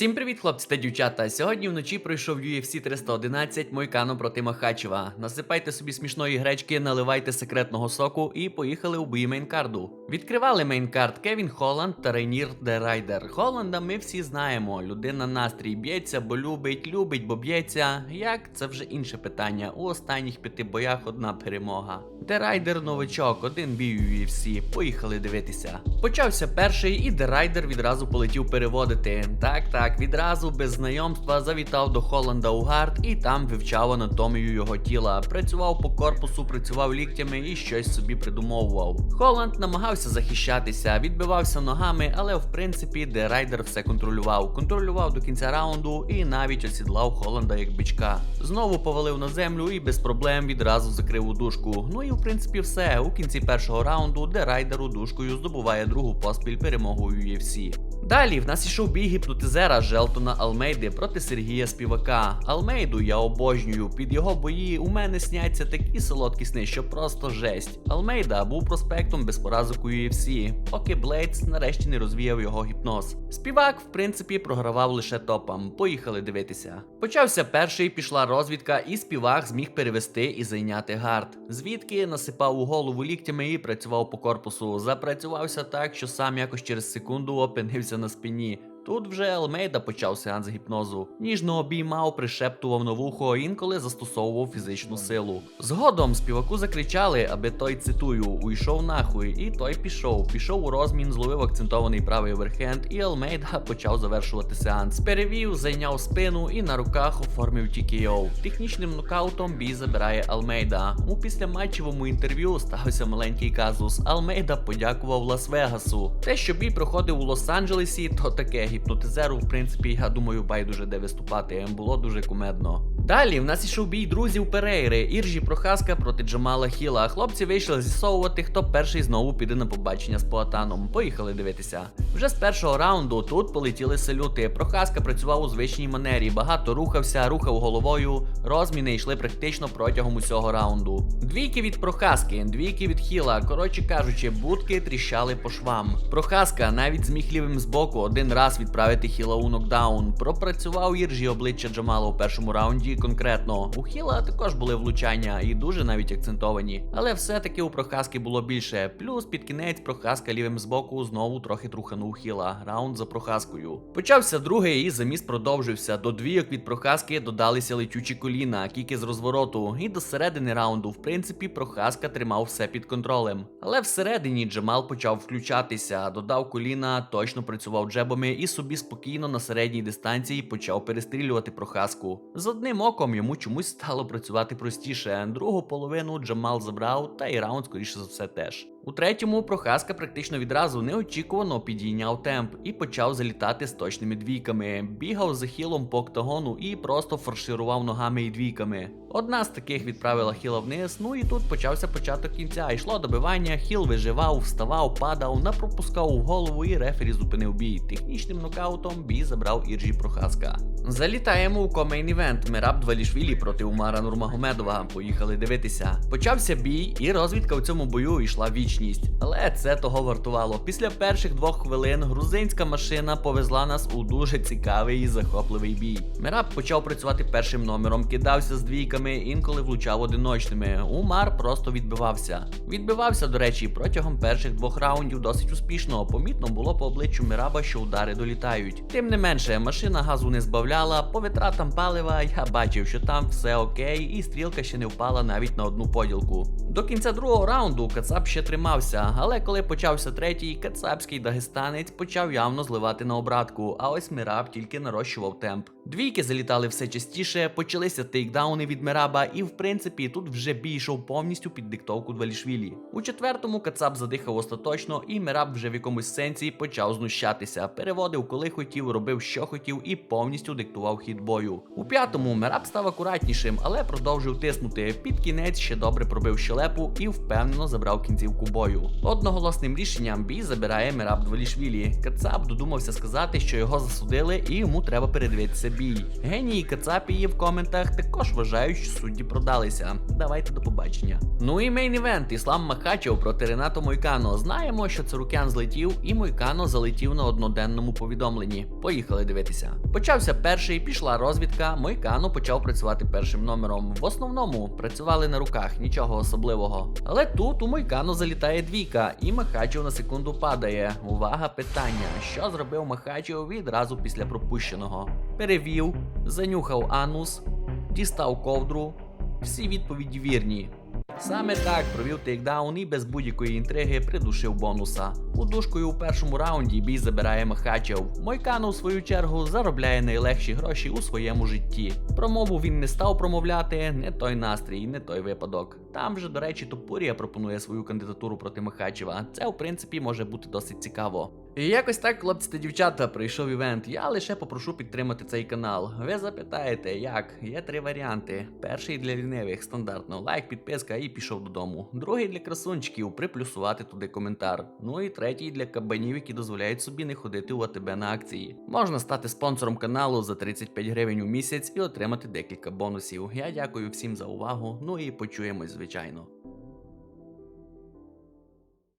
Всім привіт, хлопці та дівчата. Сьогодні вночі пройшов UFC 311 Мойкано проти Махачева. Насипайте собі смішної гречки, наливайте секретного соку і поїхали у бої мейнкарду. Відкривали мейнкард Кевін Холланд та Рейнір Де Райдер. Холланда ми всі знаємо. Людина настрій б'ється, бо любить, любить, бо б'ється. Як це вже інше питання. У останніх п'яти боях одна перемога. Де Райдер новичок, один бій у UFC. Поїхали дивитися. Почався перший, і Де Райдер відразу полетів переводити. Так, так, відразу без знайомства завітав до Холланда у гард і там вивчав анатомію його тіла. Працював по корпусу, працював ліктями і щось собі придумовував. Холланд намагався захищатися, відбивався ногами, але в принципі Де Райдер все контролював. Контролював до кінця раунду і навіть осідлав Холланда як бичка. Знову повалив на землю і без проблем відразу закрив удушку. Ну і в принципі все. У кінці першого раунду Де Райдер удушкою здобуває другу поспіль перемогу UFC. Далі в нас ішов бій гіпнотизера Желтона Алмейди проти Сергія Співака. Алмейду я обожнюю. Під його бої у мене сняться такі солодкі сни, що просто жесть. Алмейда був проспектом без поразок у UFC, поки Блейдс нарешті не розвіяв його гіпноз. Співак, в принципі, програвав лише топам. Поїхали дивитися. Почався перший, пішла розвідка, і співак зміг перевести і зайняти гард. Звідки насипав у голову ліктями і працював по корпусу. Запрацювався так, що сам якось через секунду опинився на спині. Тут вже Елмейда почав сеанс гіпнозу. Ніжно обіймав, пришептував на вухо, інколи застосовував фізичну силу. Згодом співаку закричали, аби той цитую, уйшов нахуй, і той пішов. Пішов у розмін, зловив акцентований правий оверхенд, і Елмейда почав завершувати сеанс. Перевів, зайняв спину і на руках оформив TKO. Технічним нокаутом бій забирає Алмейда. У післяматчевому інтерв'ю стався маленький казус. Алмейда подякував Лас-Вегасу. Те, що бій проходив у Лос-Анджелесі, то таке гіпнотизеру, в принципі, я думаю, байдуже де виступати. Було дуже кумедно. Далі в нас ішов бій друзів Перейри, Іржі Прохаска проти Джамала Хіла. Хлопці вийшли з'ясовувати, хто перший знову піде на побачення з Поатаном. Поїхали дивитися. Вже з першого раунду тут полетіли салюти. Прохаска працював у звичній манері, багато рухався, рухав головою. Розміни йшли практично протягом усього раунду. Двійки від Прохаски, двійки від Хіла. Коротше кажучи, будки тріщали по швам. Прохаска навіть зміг лівим збоку один раз відправити Хіла у нокдаун. Пропрацював Іржі обличчя Джамала у першому раунді конкретно. У Хіла також були влучання і дуже навіть акцентовані. Але все-таки у Прохаски було більше. Плюс під кінець Прохаска лівим збоку знову трохи труханув Хіла. Раунд за Прохаскою. Почався другий і заміс продовжився. До двійок від Прохаски додалися летючі коліна, кіки з розвороту. І до середини раунду, в принципі, Прохаска тримав все під контролем. Але всередині Джамал почав включатися, додав коліна, точно працював джебами і собі спокійно на середній дистанції почав перестрілювати Прохаску. З одним оком йому чомусь стало працювати простіше. Другу половину Джамал забрав, та і раунд, скоріше за все, теж. У третьому Прохаска практично відразу неочікувано підійняв темп і почав залітати з точними двійками. Бігав за хілом по октагону і просто фарширував ногами і двійками. Одна з таких відправила хіла вниз, ну і тут почався початок кінця. Йшло добивання, хіл виживав, вставав, падав, напропускав у голову і рефері зупинив бій. Технічним нокаутом бій забрав Іржі Прохаска. Залітаємо у комейн івент Мераб Двалішвілі проти Умара Нурмагомедова. Поїхали дивитися. Почався бій, і розвідка у цьому бою йшла вічність. Але це того вартувало. Після перших двох хвилин грузинська машина повезла нас у дуже цікавий і захопливий бій. Мераб почав працювати першим номером, кидався з двійками, інколи влучав одиночними. Умар просто відбивався. Відбивався, до речі, протягом перших двох раундів досить успішно. Помітно було по обличчю Мераба, що удари долітають. Тим не менше, машина газу не збавляла, по витратам палива я бачив, що там все окей, і стрілка ще не впала навіть на одну поділку. До кінця другого раунду Кацап ще тримався, але коли почався третій, кацапський дагестанець почав явно зливати на обратку, а ось Мираб тільки нарощував темп. Двійки залітали все частіше, почалися тейкдауни від Мираба, і в принципі тут вже бій йшов повністю під диктовку Двалішвілі. У четвертому Кацап задихав остаточно, і Мираб вже в якомусь сенсі почав знущатися, переводив коли хотів, робив що хотів і повністю диктував хід бою. У п'ятому Мираб став акуратнішим, але продовжив тиснути. Під кінець ще добре пробив щелеп халепу і впевнено забрав кінцівку бою. Одноголосним рішенням бій забирає Мираб Дволішвілі. Кацап додумався сказати, що його засудили і йому треба передивитися бій. Генії Кацапії в коментах також вважають, що судді продалися. Давайте до побачення. Ну і мейн івент Іслам Махачев проти Ренато Мойкано. Знаємо, що Царукян злетів, і Мойкано залетів на одноденному повідомленні. Поїхали дивитися. Почався перший, пішла розвідка. Мойкано почав працювати першим номером. В основному працювали на руках, нічого особливого. Але тут у Мойкано залітає двійка, і Махачев на секунду падає. Увага, питання: що зробив Махачев відразу після пропущеного? Перевів, занюхав анус, дістав ковдру. Всі відповіді вірні. Саме так провів тейкдаун і без будь-якої інтриги придушив бонуса. Удушкою у першому раунді бій забирає Махачев. Мойкано, у свою чергу, заробляє найлегші гроші у своєму житті. Промову він не став промовляти, не той настрій, не той випадок. Там же, до речі, Топурія пропонує свою кандидатуру проти Махачева. Це, в принципі, може бути досить цікаво. І якось так, хлопці та дівчата, прийшов івент. Я лише попрошу підтримати цей канал. Ви запитаєте, як? Є три варіанти. Перший для лінивих, стандартно, лайк, підписка і пішов додому. Другий для красунчиків, приплюсувати туди коментар. Ну і третій для кабанів, які дозволяють собі не ходити у АТБ на акції. Можна стати спонсором каналу за 35 гривень у місяць і отримати декілька бонусів. Я дякую всім за увагу. Ну і почуємось, звичайно.